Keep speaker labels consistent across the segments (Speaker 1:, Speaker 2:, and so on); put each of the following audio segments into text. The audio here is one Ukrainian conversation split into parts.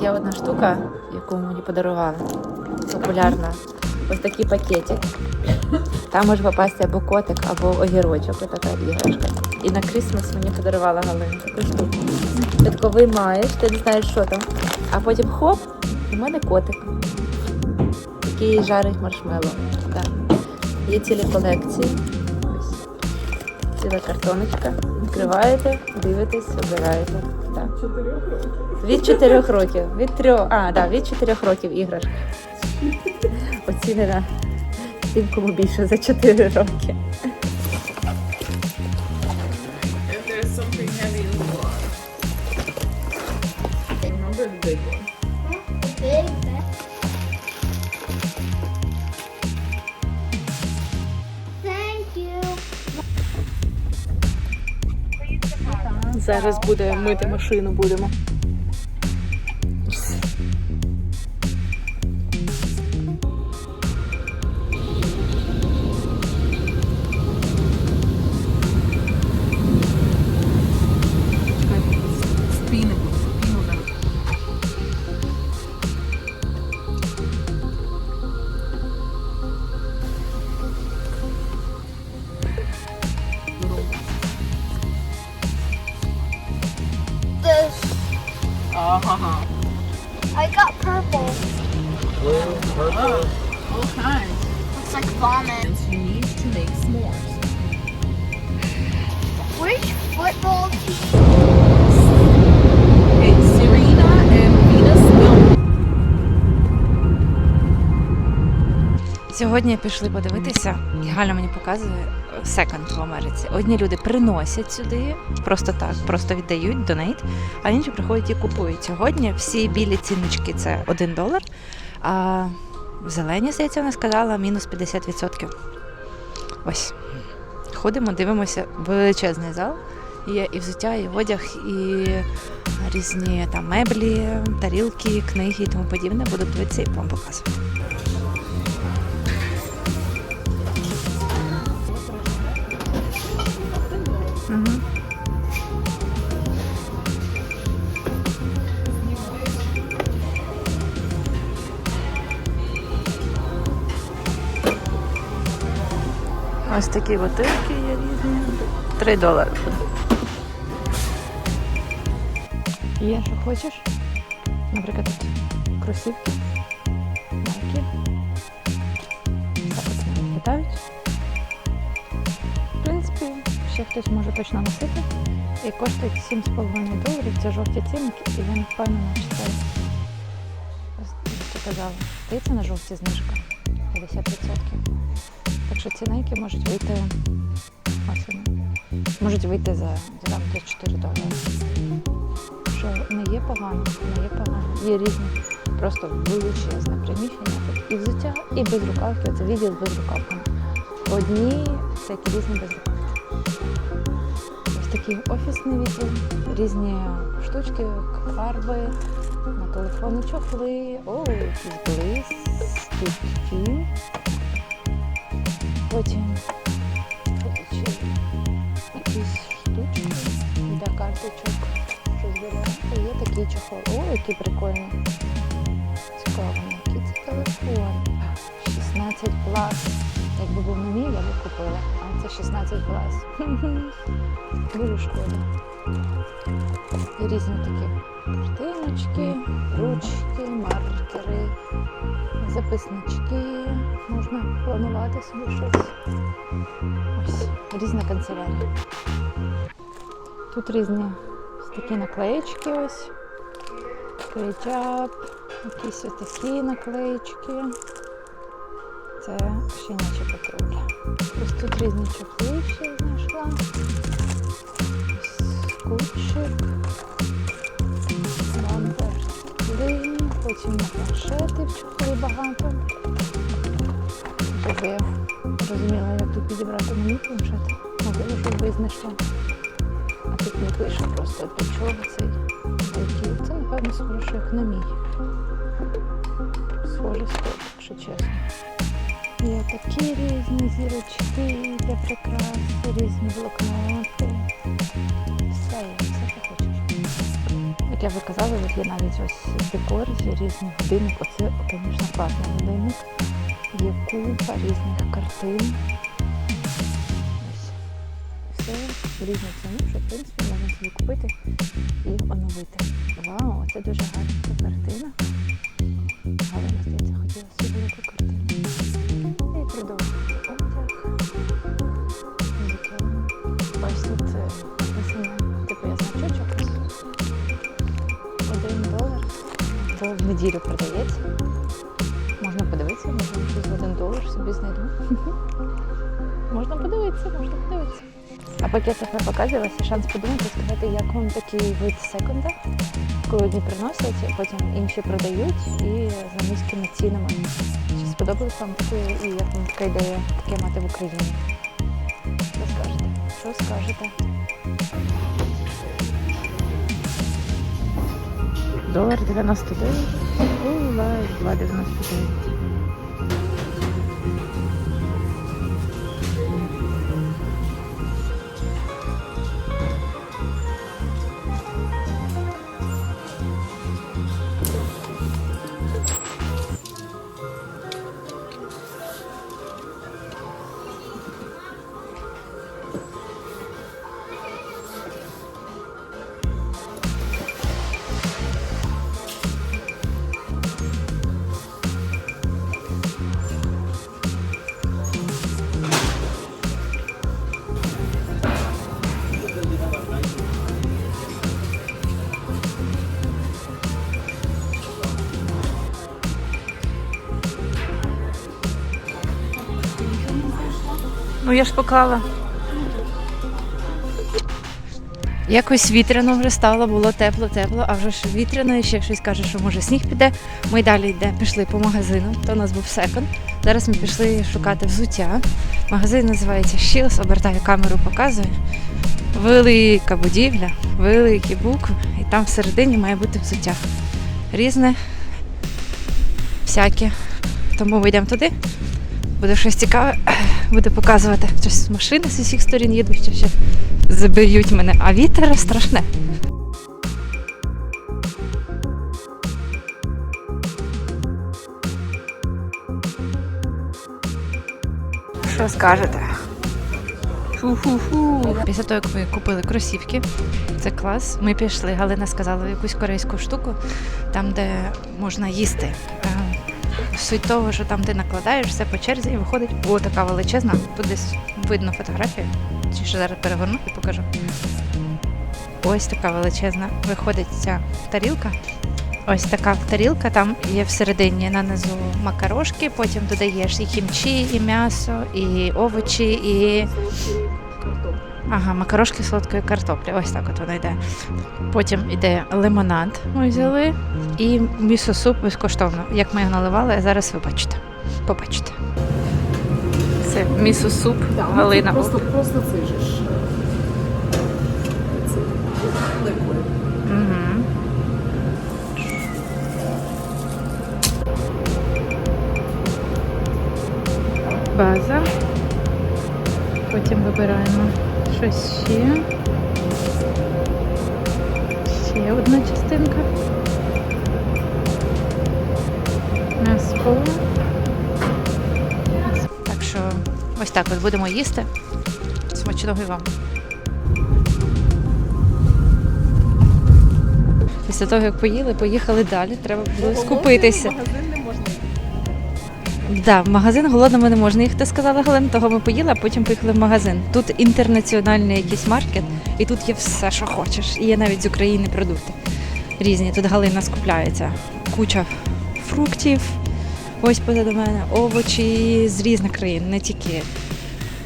Speaker 1: Є одна штука, яку мені подарували. Популярна. Ось такий пакетик. Там може попасти або котик, або огірочок, така іграшка. І на Крісмас мені подарувала Галина таку штуку. Ти виймаєш, ти не знаєш, що там. А потім хоп, у мене котик. Який жарить маршмеллоу. Так. Є цілі колекції. Ось. Ціла картоночка. Відкриваєте, дивитесь, обираєте. Так. Від 4 років. Від 3, а, да, від 4 років іграшка. Оцінена тим, кому більше за 4 роки.
Speaker 2: If there's something heavy
Speaker 1: Зараз буде мити машину будемо.
Speaker 2: Uh-huh.
Speaker 3: I got purple.
Speaker 2: Oh, all kinds.
Speaker 3: Looks like vomit.
Speaker 2: And you need to make s'mores.
Speaker 3: Which football team?
Speaker 1: Сьогодні пішли подивитися, і Галя мені показує е, секонд в Америці. Одні люди приносять сюди просто так, просто віддають донейт, а інші приходять і купують. Сьогодні всі білі ціночки це 1 долар, а в зелені, здається, вона сказала, мінус 50%. Ось. Ходимо, дивимося, величезний зал. Є і взуття, і одяг, і різні там меблі, тарілки, книги і тому подібне. Буду дивитися і вам показувати. Ось такі бутилки є різні. Три долари. Є, що хочеш? Наприклад, тут кросівки. Марки. Не питають. В принципі, ще хтось може точно носити. І коштують 7,5 доларів. Це жовті цінники, і я не впевнена, чи це що казала. Здається, на жовті знижка 50%. Так що цінники можуть вийти вони. Можуть вийти за там десь 4 долари. Що не є погано, не є погано. Є різні просто величезне приміщення. Тут і взуття, і безрукавки. Це відділ з безрукавками. Одні всякі різні безрукавки. Ось такий офісний відділ, різні штучки, фарби, на телефони чохли, о, якісь блискітки. Потім для карточок. Щось беремо. Є такий чохол. О, який прикольний. Цікаво, який це телефон. 16 плат. Якби був мій, я б купила. Це 16 плас. Дуже шкода. І різні такі картиночки, ручки, маркери, записнички. Можна планувати собі щось. Ось, різна канцелярія. Тут різні ось такі наклеєчки ось. Кетчап, якісь такі наклеєчки. Це щенячі патрулі. Ось тут різні чохли ще знайшла. Ось бампер, лині, потім планшети в чохлі багато. Щоб я розуміла, як тут підібрати мені планшет. Можливо, щоб ви знайшла. А тут не пише просто для чого цей Це, напевно, схоже, як на мій. Схоже, схоже, якщо чесно. Є такі різні зірочки для прикрас, різні блокноти. Все все що хочеш. Як я вже казала, є навіть ось декор, є різний годинник. Оце, звісно, класний годинник. Є купа різних картин. Ось. Все в різну ціну, що в принципі можна собі купити і оновити. Вау, це дуже гарна картина. Галина, здається, хотіла собі таку картину. Неділю продається. Можна подивитися, можна щось один долар собі знайду. Можна подивитися, можна подивитися. А поки я не показувалася, шанс подумати, сказати, як вам такий вид секонда, коли одні приносять, а потім інші продають і за низькими цінами. Чи сподобалось вам таке і як вам така ідея таке мати в Україні? Що скажете? Що скажете? Долар 99, Миколаїв, влади в нас людей. Я ж поклала. Якось вітряно вже стало, було тепло, тепло, а вже ж вітряно і ще щось каже, що може сніг піде. Ми далі йде, пішли по магазину. То у нас був секонд. Зараз ми пішли шукати взуття. Магазин називається Shields, обертаю камеру, показую. Велика будівля, великі букви, і там всередині має бути взуття. Різне, всяке. Тому ми йдемо туди. Буде щось цікаве, буде показувати. Щось машини з усіх сторін їдуть, що ще заб'ють мене, а вітер страшне. Що скажете? Фу-фу-фу. Після того, як ми купили кросівки, це клас. Ми пішли. Галина сказала якусь корейську штуку, там, де можна їсти. Суть того, що там ти накладаєш все по черзі і виходить о, така величезна. Тут десь видно фотографію. Чи що зараз переверну і покажу. Ось така величезна. Виходить ця тарілка. Ось така тарілка, там є всередині на низу макарошки, потім додаєш і кімчі, і м'ясо, і овочі, і. Ага, макарошки солодкої картоплі. Ось так от воно йде. Потім йде лимонад, ми взяли, і місо-суп безкоштовно. Як ми його наливали, зараз ви бачите. Побачите. Це місо-суп, Галина.
Speaker 2: Просто, просто.
Speaker 1: Угу. База. Потім вибираємо щось ще. Ще одна частинка. М'ясо. Так що ось так от будемо їсти. Смачного і вам. Після того, як поїли, поїхали далі. Треба було скупитися. Да, в магазин голодними не можна їхати, сказала Галина, того ми поїли, а потім поїхали в магазин. Тут інтернаціональний якийсь маркет, і тут є все, що хочеш. І є навіть з України продукти різні. Тут Галина скупляється. Куча фруктів, ось позаду мене, овочі з різних країн, не тільки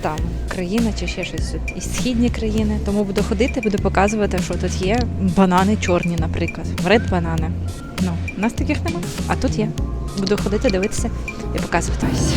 Speaker 1: там країна чи ще щось тут і східні країни. Тому буду ходити, буду показувати, що тут є. Банани чорні, наприклад. Ред банани. Ну, у нас таких нема, а тут є. Буду ходити, дивитися і показувати ось.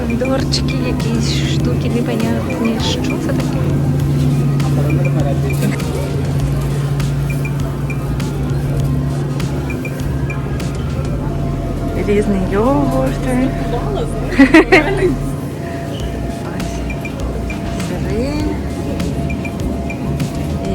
Speaker 1: Помідорчики, якісь штуки непонятні. Що це таке? Різні йогурти. Ось. Сири.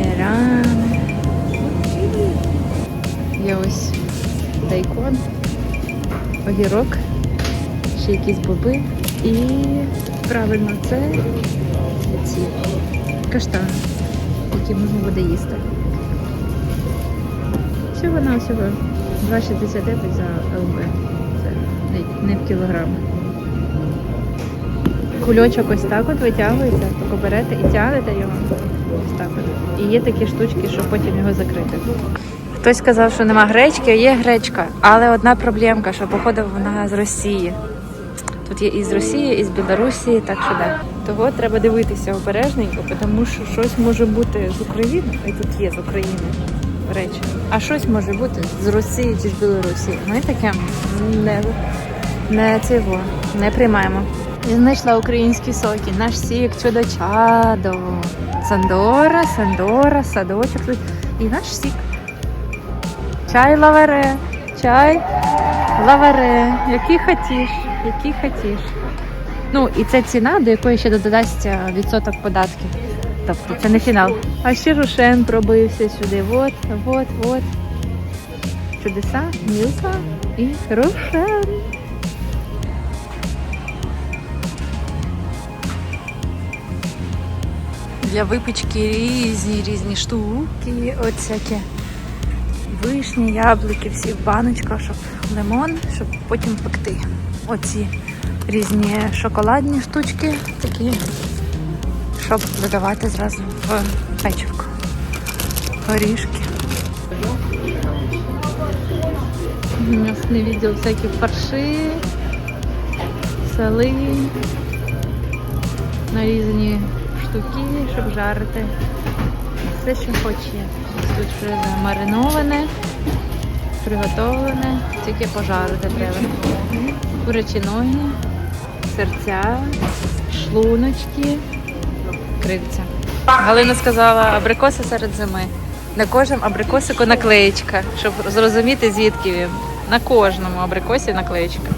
Speaker 1: Ірани. дайкон, огірок, ще якісь боби. І правильно це ці каштани, які можна буде їсти. Всього на всього 2,69 за ЛБ. Це не- в кілограм. Кульочок ось так от витягується, тако берете і тягнете його. Ось так от. І є такі штучки, щоб потім його закрити. Хтось сказав, що нема гречки, а є гречка. Але одна проблемка, що походу вона з Росії. Тут є і з Росії, і з Білорусі, так що да. Того треба дивитися обережненько, тому що щось може бути з України, і тут є з України речі. А щось може бути з Росії чи з Білорусі. Ми таке не, не цього, не приймаємо. Я знайшла українські соки. Наш сік чудо-чадо. Сандора, Сандора, садочок. І наш сік. Чай лаваре, чай лаваре, який хотіш, який хотіш. Ну і це ціна, до якої ще додасться відсоток податків. Тобто це не фінал. А ще Рушен пробився сюди. Вот, вот, вот. Чудеса, Мілка і Рушен. Для випічки різні різні штуки. От всякі вишні, яблуки, всі в баночках, щоб лимон, щоб потім пекти. Оці різні шоколадні штучки, такі, щоб додавати зразу в печивку. Горішки. М'ясний відділ всякі фарши, сали, нарізані штуки, щоб жарити. Все, що хоче. Тут вже замариноване, приготовлене, тільки пожарити треба. Курячі ноги, серця, шлуночки, крильця. Галина сказала абрикоси серед зими. На кожному абрикосику наклеєчка, щоб зрозуміти, звідки він. На кожному абрикосі наклеєчка.